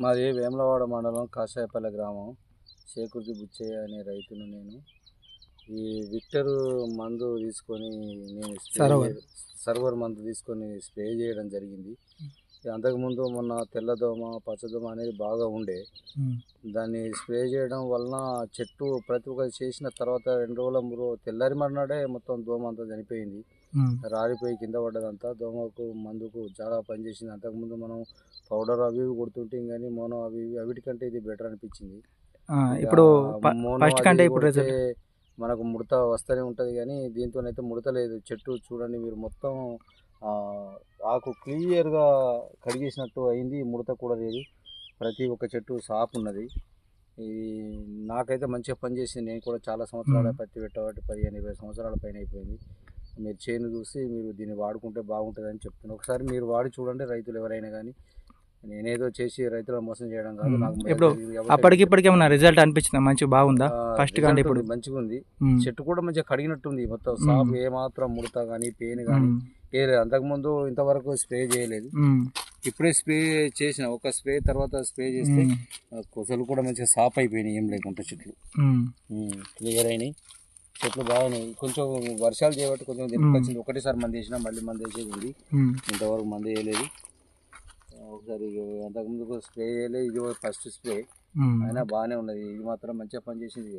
మాది వేములవాడ మండలం కాషాయపల్లె గ్రామం. చేకుర్తి బుచ్చయ్య అనే రైతును నేను. ఈ విక్టర్ మందు తీసుకొని నేను సర్వర్. మందు తీసుకొని స్ప్రే చేయడం జరిగింది. అంతకుముందు మొన్న తెల్లదోమ పచ్చదోమ అనేది బాగా ఉండే. దాన్ని స్ప్రే చేయడం వలన చెట్టు ప్రతి ఒక్కటి చేసిన తర్వాత రెండు రోజుల మూడు తెల్లారి మర్నాడే మొత్తం దోమ అంతా చనిపోయింది. రాలిపోయి కింద పడ్డదంతా దోమకు మందుకు చాలా పనిచేసింది. అంతకుముందు మనం పౌడర్ అవి ఇవి కొడుతుంటే కానీ మోనో అవి ఇవి అవిటికంటే ఇది బెటర్ అనిపించింది. ఇప్పుడు ఫస్ట్ కంటే ఇప్పుడు మనకు ముడత వస్తూనే ఉంటుంది కానీ దీంతోనైతే ముడత లేదు. చెట్టు చూడండి మీరు మొత్తం ఆకు క్లియర్గా కడిగేసినట్టు అయింది. ముడత కూడా లేదు. ప్రతి ఒక్క చెట్టు సాపు ఉన్నది. ఇది నాకైతే మంచిగా పనిచేసింది. నేను కూడా చాలా సంవత్సరాల. పత్తి పెట్టబట్టి పదిహేను ఇరవై సంవత్సరాల పైన అయిపోయింది. మీరు చేను చూసి మీరు దీన్ని వాడుకుంటే బాగుంటుందని చెప్తున్నాను ఒకసారి మీరు వాడి చూడండి రైతులు ఎవరైనా కానీ నేనేదో చేసి రైతులను మోసం చేయడం కాదు. నాకు ఇప్పుడు అప్పటికి ఇప్పటికి ఏమన్నా రిజల్ట్ అనిపించిందా? మంచిగా బాగుందా? ఫస్ట్ కంటే ఇప్పుడు. మంచిగా ఉంది. చెట్టు కూడా మంచిగా కడిగినట్టుంది మొత్తం. సాపు ఏ మాత్రం ముడత కానీ పెయిన్ కానీ ఏ లేదు. అంతకుముందు ఇంతవరకు స్ప్రే చేయలేదు. ఇప్పుడే స్ప్రే చేసిన ఒక స్ప్రే తర్వాత స్ప్రే చేస్తే కొసలు కూడా మంచిగా సాప్ అయిపోయినాయి ఏం లేకుండా చెట్లు. క్లియర్ అయినాయి. చెట్లు బాగున్నాయి. కొంచెం వర్షాలు చేయబట్టి కొంచెం దింపుకొచ్చింది ఒకటేసారి మంది వేసినా మళ్ళీ మంది వేసేది ఉంది. ఇంతవరకు మంది వేయలేదు ఒకసారి అంతకుముందు స్ప్రే చేయలేదు ఇది ఫస్ట్ స్ప్రే. అయినా బాగానే ఉన్నది. ఇది మాత్రం మంచిగా పనిచేసింది.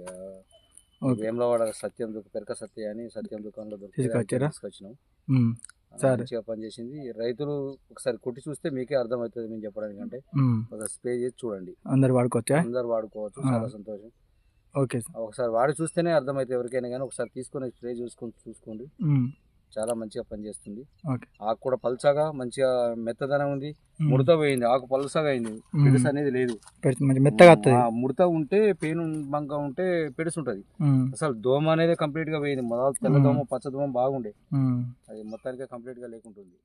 వేములవాడ సత్యం దుఃఖ పెరక సత్య అని సత్యం దుకాణంలో? తీసుకొచ్చినాం. మంచిగా పనిచేసింది. రైతులు ఒకసారి కొట్టి చూస్తే మీకే అర్థమవుతుంది మేము చెప్పడానికి అంటే. ఒక స్ప్రే చేసి చూడండి. అందరు వాడుకోవచ్చా? అందరు వాడుకోవచ్చు. చాలా సంతోషం. Okay sir. ఒకసారి వాడి చూస్తేనే అర్థమవుతుంది ఎవరికైనా కానీ ఒకసారి తీసుకొని స్ప్రే చూసుకొని చూసుకోండి. చాలా మంచిగా పనిచేస్తుంది. ఆకు కూడా పల్చగా మంచిగా మెత్తదనం ఉంది. ముడత పోయింది. ఆకు పలుసగా అయింది. పెడుసు అనేది లేదు. మెత్తగా ముడత ఉంటే పెయిన్ బంక ఉంటే పెడుసు ఉంటుంది. అసలు దోమ అనేది కంప్లీట్గా పోయింది. మొదలు తెల్ల దోమ పచ్చ దోమ బాగుండే. అది మొత్తానికి కంప్లీట్గా లేకుంటుంది.